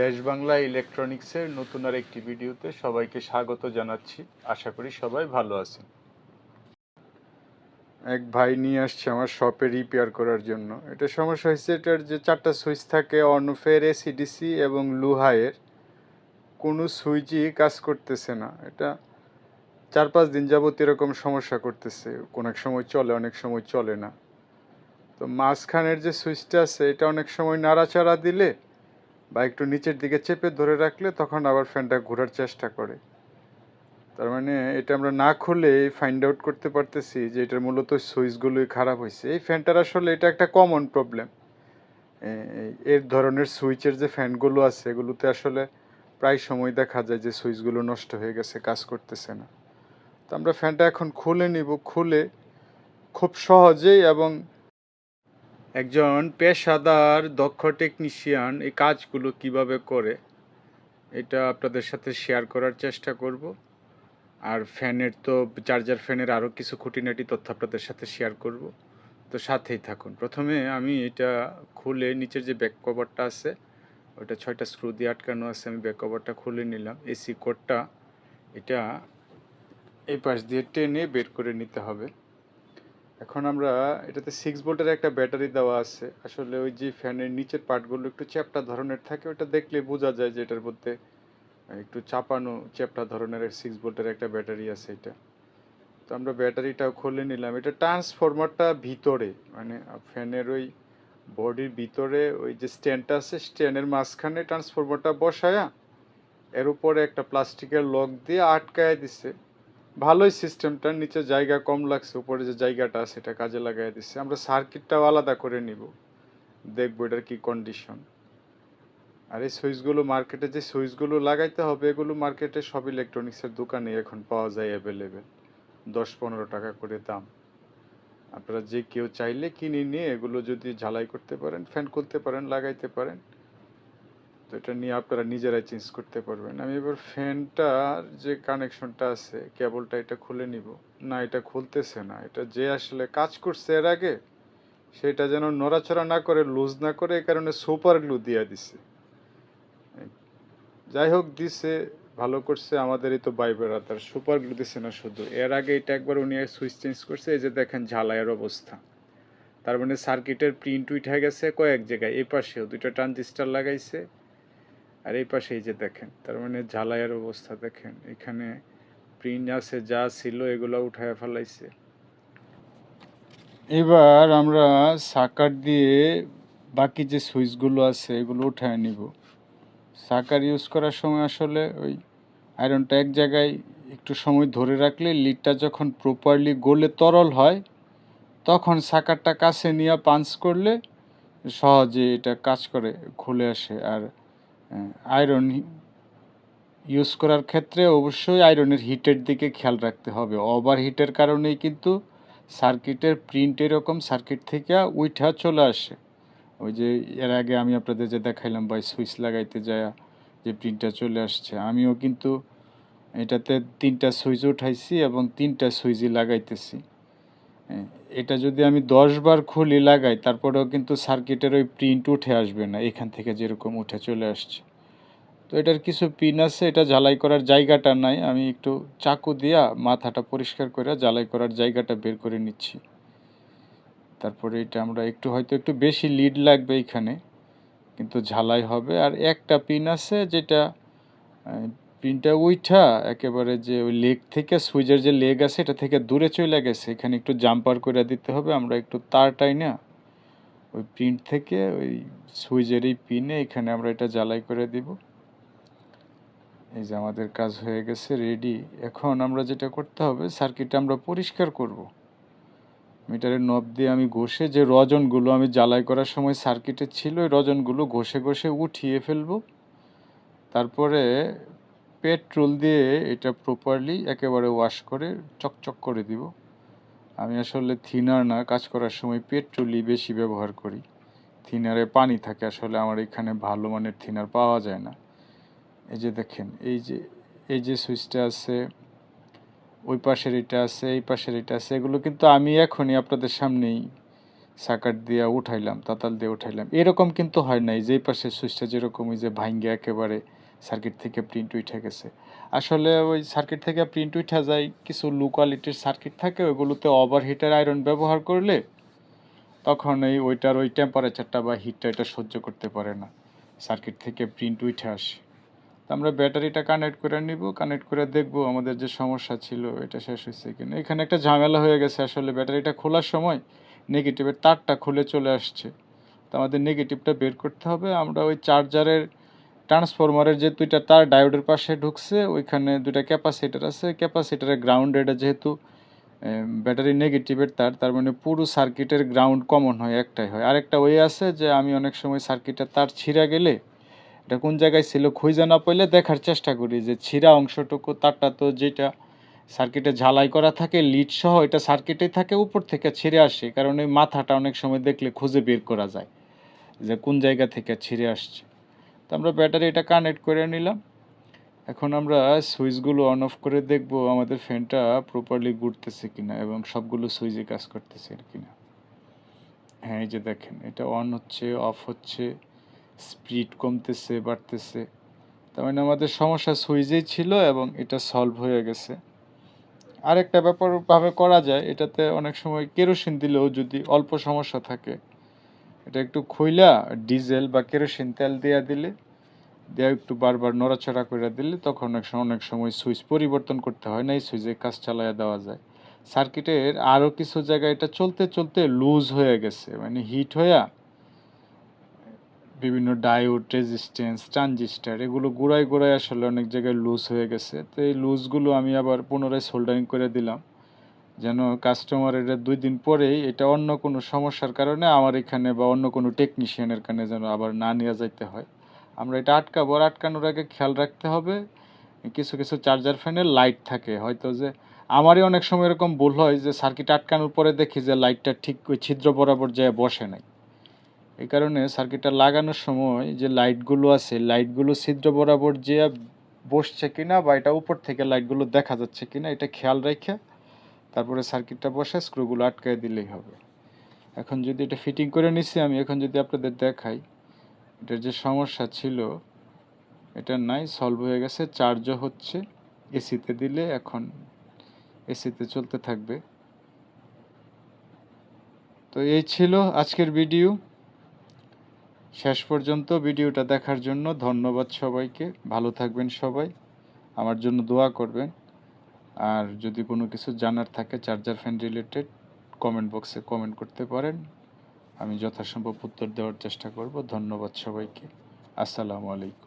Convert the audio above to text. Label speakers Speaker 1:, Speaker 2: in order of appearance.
Speaker 1: দেশ বাংলা ইলেকট্রনিক্সের নতুন আর একটি ভিডিওতে সবাইকে স্বাগত জানাচ্ছি। আশা করি সবাই ভালো আছেন। এক ভাই নিয়ে আসছে আমার শপে রিপেয়ার করার জন্য। এটা সমস্যা হয়েছে, এটার যে চারটা সুইচ থাকে, অনফের এসিডিসি এবং লুহায়ের কোনো সুইচই কাজ করতেছে না। এটা চার পাঁচ দিন যাবত এরকম সমস্যা করতেছে। কোনো এক সময় চলে, অনেক সময় চলে না। তো মাঝখানের যে সুইচটা আছে, এটা অনেক সময় নাড়াচাড়া দিলে বা একটু নিচের দিকে চেপে ধরে রাখলে তখন আবার ফ্যানটা ঘোরার চেষ্টা করে। তার মানে এটা আমরা না খুলে ফাইন্ড আউট করতে পারতেছি যে এটার মূলত সুইচগুলোই খারাপ হয়েছে এই ফ্যানটার আসলে এটা একটা কমন প্রবলেম এর ধরনের সুইচের যে ফ্যানগুলো আছে, এগুলোতে আসলে প্রায় সময় দেখা যায় যে সুইচগুলো নষ্ট হয়ে গেছে, কাজ করতেছে না। তো আমরা ফ্যানটা এখন খুলে নিব, খুলে খুব সহজেই এবং একজন পেশাদার দক্ষ টেকনিশিয়ান এই কাজগুলো কীভাবে করে, এটা আপনাদের সাথে শেয়ার করার চেষ্টা করব। আর ফ্যানের তো চার্জার ফ্যানের আরও কিছু খুঁটিনাটি তথ্য আপনাদের সাথে শেয়ার করব। তো সাথেই থাকুন। প্রথমে আমি এটা খুলে নিচের যে ব্যাক কভারটা আছে, ওটা ছয়টা স্ক্রু দিয়ে আটকানো আছে, আমি ব্যাক কভারটা খুলে নিলাম। এসি কোডটা এটা এই পাশ দিয়ে টেনে বের করে নিতে হবে। এখন আমরা এটাতে সিক্স ভোল্টের একটা ব্যাটারি দেওয়া আছে। আসলে ওই যে ফ্যানের নিচের পার্টগুলো একটু চ্যাপটা ধরনের থাকে, ওটা দেখলে বোঝা যায় যে এটার মধ্যে একটু চাপানো, চ্যাপটা ধরনের সিক্স ভোল্টের একটা ব্যাটারি আছে এটা। তো আমরা ব্যাটারিটাও খুলে নিলাম। এটা ট্রান্সফরমারটা ভিতরে মানে ফ্যানের ওই বডির ভিতরে ওই যে স্ট্যান্ডটা আছে, স্ট্যান্ডের মাঝখানে ট্রান্সফরমারটা বসায়া, এর উপরে একটা প্লাস্টিকের লক দিয়ে আটকায় দিছে। ভালোই সিস্টেমটা নিচে জায়গা কম লাগছে, উপরে যে জায়গাটা আছে সেটা কাজে লাগাই দিচ্ছে। আমরা সার্কিটটাও আলাদা করে নিব। দেখব এটার কি কন্ডিশন আর এই সুইচগুলো মার্কেটে যে সুইচগুলো লাগাইতে হবে, এগুলো মার্কেটে সব ইলেকট্রনিক্সের দোকানে এখন পাওয়া যায় অ্যাভেলেবেল দশ পনেরো টাকা করে দাম। আপনারা যে কেউ চাইলে কিনে নিয়ে এগুলো যদি ঝালাই করতে পারেন ফ্যান খুলতে পারেন, লাগাইতে পারেন তো এটা নিয়ে আপনারা নিজেরাই চেঞ্জ করতে পারবেন। আমি এবার ফ্যানটার যে কানেকশনটা আছে কেবলটা এটা খুলে নিব। না, এটা খুলতেছে না। এটা যে আসলে কাজ করছে এর আগে, সেটা যেন নড়াচড়া না করে লুজ না করে, এই কারণে সুপার গ্লু দিয়ে দিছে। যাই হোক, দিছে, ভালো করছে, আমাদেরই তো বাই বেড়াতার সুপার গ্লু দিছে না শুধু। এর আগে এটা একবার উনি সুইচ চেঞ্জ করছে, এই যে দেখেন ঝালাইয়ের অবস্থা। তার মানে সার্কিটের প্রিন্ট উঠে গেছে কয়েক জায়গায়, এই পাশেও দুইটা ট্রানজিস্টার লাগাইছে। আর এই পাশে এই যে দেখেন, তার মানে ঝালাইয়ের অবস্থা দেখেন, এখানে প্রিন্ট আছে যা ছিল এগুলো উঠায় ফেলাইছে। এবার আমরা সাকার দিয়ে বাকি যে সুইচগুলো আছে এগুলো উঠায় নিব। সাকার ইউজ করার সময় আসলে ওই আয়রনটা এক জায়গায় একটু সময় ধরে রাখলে লিডটা যখন প্রপারলি গলে তরল হয়, তখন সাকারটা কাছে নিয়ে পাঞ্চ করলে সহজে এটা কাজ করে, খুলে আসে। আর আয়রন ইউজ করার ক্ষেত্রে অবশ্যই আয়রনের হিটের দিকে খেয়াল রাখতে হবে। ওভার হিটের কারণেই কিন্তু সার্কিটের প্রিন্ট এরকম সার্কিট থেকে উইঠা চলে আসে। ওই যে এর আগে আমি আপনাদের যে দেখাইলাম বা সুইচ লাগাইতে যায় যে প্রিন্টটা চলে আসছে, আমিও কিন্তু এটাতে তিনটা সুইচ উঠাইছি এবং তিনটা সুইচই লাগাইতেছি। এটা যদি আমি দশ বার খুলি লাগাই, তারপরেও কিন্তু সার্কিটের ওই প্রিন্ট উঠে আসবে না, এখান থেকে যেরকম উঠে চলে আসছে। তো এটার কিছু পিন আছে, এটা জ্বালাই করার জায়গাটা নাই, আমি একটু চাকু দিয়া মাথাটা পরিষ্কার করে জ্বালাই করার জায়গাটা বের করে নিচ্ছি। তারপরে এটা আমরা একটু হয়তো একটু বেশি লিড লাগবে এখানে, কিন্তু ঝালাই হবে। আর একটা পিন আছে যেটা পিনটা উইঠা, একেবারে যে ওই লেগ থেকে সুইচের যে লেগ আছে, এটা থেকে দূরে চলে গেছে। এখানে একটু জাম্পার করে দিতে হবে, আমরা একটু তারটাই না। ওই প্রিন্ট থেকে ওই সুইচের এই পিনে এখানে আমরা এটা জ্বালাই করে দিব। এই যে আমাদের কাজ হয়ে গেছে, রেডি। এখন আমরা যেটা করতে হবে, সার্কিটটা আমরা পরিষ্কার করব। মিটারের নব দিয়ে আমি ঘষে যে রজনগুলো আমি জ্বালাই করার সময় সার্কিটে ছিল, ওই রজনগুলো ঘষে ঘষে উঠিয়ে ফেলব। তারপরে পেট্রোল দিয়ে এটা প্রপারলি একেবারে ওয়াশ করে চকচক করে দিব। আমি আসলে থিনার না, কাজ করার সময় পেট্রোলই বেশি ব্যবহার করি। থিনারে পানি থাকে, আসলে আমার এখানে ভালো মানের থিনার পাওয়া যায় না। এই যে দেখেন, এই যে এই যে সুইচটা আছে, ওই পাশের এটা আছে, এই পাশের এটা আছে, এগুলো কিন্তু আমি এখনই আপনাদের সামনেই সাকাট দিয়ে উঠাইলাম, তাতাল দিয়ে উঠাইলাম। এরকম কিন্তু হয় নাই, যেই পাশে সুইচটা যেরকম ওই যে ভাঙ্গে একেবারে সার্কিট থেকে প্রিন্ট উঠে গেছে। আসলে ওই সার্কিট থেকে প্রিন্ট উঠা যায়, কিছু লো কোয়ালিটির সার্কিট থাকে, ওইগুলোতে ওভারহিটার আয়রন ব্যবহার করলে তখন এই ওইটার ওই টেম্পারেচারটা বা হিটটা এটা সহ্য করতে পারে না। সার্কিট থেকে প্রিন্ট উঠে আসে। তো আমরা ব্যাটারিটা কানেক্ট করে নিব কানেক্ট করে দেখব আমাদের যে সমস্যা ছিল, এটা শেষ হয়েছে কিনা। এখানে একটা ঝামেলা হয়ে গেছে আসলে ব্যাটারিটা খোলার সময় নেগেটিভের তারটা খুলে চলে আসছে। তো আমাদের নেগেটিভটা বের করতে হবে, আমরা ওই চার্জারের ট্রান্সফরমারের যে দুইটা তার ডায়োডের পাশে ঢুকছে, ওইখানে দুইটা ক্যাপাসিটার আছে। ক্যাপাসিটারের গ্রাউন্ড এটা যেহেতু ব্যাটারি নেগেটিভের তার তার মানে পুরো সার্কিটের গ্রাউন্ড কমন হয়, একটাই হয়। আরেকটা ওই আছে যে আমি অনেক সময় সার্কিটের তার ছিঁড়া গেলে, এটা কোন জায়গায় ছিল খুঁজে না পাইলে দেখার চেষ্টা করি যে ছিঁড়া অংশটুকু, তারটা তো যেটা সার্কিটে ঝালাই করা থাকে, লিড সহ এটা সার্কিটেই থাকে, উপর থেকে ছিঁড়ে আসে। কারণ এই মাথাটা অনেক সময় দেখলে খুঁজে বের করা যায় যে কোন জায়গা থেকে ছিঁড়ে আসছে। তো আমরা ব্যাটারি এটা কানেক্ট করে নিলাম। এখন আমরা সুইচগুলো অন অফ করে দেখব আমাদের ফ্যানটা প্রপারলি ঘুরতেছে কিনা এবং সবগুলো সুইচে কাজ করতেছে আর কিনা। হ্যাঁ এই যে দেখেন, এটা অন হচ্ছে অফ হচ্ছে স্পিড কমতেছে, বাড়তেছে। তার মানে আমাদের সমস্যা সুইচেই ছিল এবং এটা সলভ হয়ে গেছে। আরেকটা ব্যাপারভাবে করা যায়, এটাতে অনেক সময় কেরোসিন দিলেও যদি অল্প সমস্যা থাকে এটা একটু খুইলা, ডিজেল বা কেরোসিন তেল দেয়া দিলে দেওয়া একটু বারবার নড়াচড়া করে দিলে তখন অনেক সময় অনেক সময় সুইচ পরিবর্তন করতে হয় না, এই সুইচে কাজ চালায়া দেওয়া যায়। সার্কিটের আরও কিছু জায়গায় এটা চলতে চলতে লুজ হয়ে গেছে মানে হিট হইয়া বিভিন্ন ডায়োড, রেজিস্ট্যান্স, ট্রানজিস্টার এগুলো গোড়ায় গোড়ায় আসলে অনেক জায়গায় লুজ হয়ে গেছে। তো এই লুজগুলো আমি আবার পুনরায় সোল্ডারিং করে দিলাম। যেন কাস্টমার এটা দুই দিন পরেই এটা অন্য কোনো সমস্যার কারণে আমার এখানে বা অন্য কোনো টেকনিশিয়ানের কারণে যেন আবার না নিয়ে যাইতে হয়। আমরা এটা আটকাবো আর আটকানোর আগে খেয়াল রাখতে হবে, কিছু কিছু চার্জার ফ্যানে লাইট থাকে। হয়তো যে আমারই অনেক সময় এরকম ভুল হয় যে সার্কিট আটকানোর পরে দেখি যে লাইটটা ঠিক ওই ছিদ্র বরাবর যায় বসে নাই। এই কারণে সার্কিটটা লাগানোর সময় যে লাইটগুলো আছে লাইটগুলো ছিদ্র বরাবর যে বসছে কিনা বা এটা উপর থেকে লাইটগুলো দেখা যাচ্ছে কিনা, এটা খেয়াল রেখে তারপরে সার্কিটটা বসে স্ক্রুগুলো আটকায় দিলেই হবে। এখন যদি এটা ফিটিং করে নিছি, আমি এখন যদি আপনাদের দেখাই, এটার যে সমস্যা ছিল, এটা নাই সলভ হয়ে গেছে চার্জও হচ্ছে এসিতে দিলে এখন এসিতে চলতে থাকবে। তো এই ছিল আজকের ভিডিও শেষ পর্যন্ত ভিডিওটা দেখার জন্য ধন্যবাদ সবাইকে। ভালো থাকবেন সবাই। আমার জন্য দোয়া করবেন। আর যদি কোনো কিছু জানার থাকে চার্জার ফ্যান রিলেটেড কমেন্ট বক্সে কমেন্ট করতে পারেন। আমি যথাসম্ভব উত্তর দেওয়ার চেষ্টা করব। ধন্যবাদ সবাইকে। আসসালামু আলাইকুম।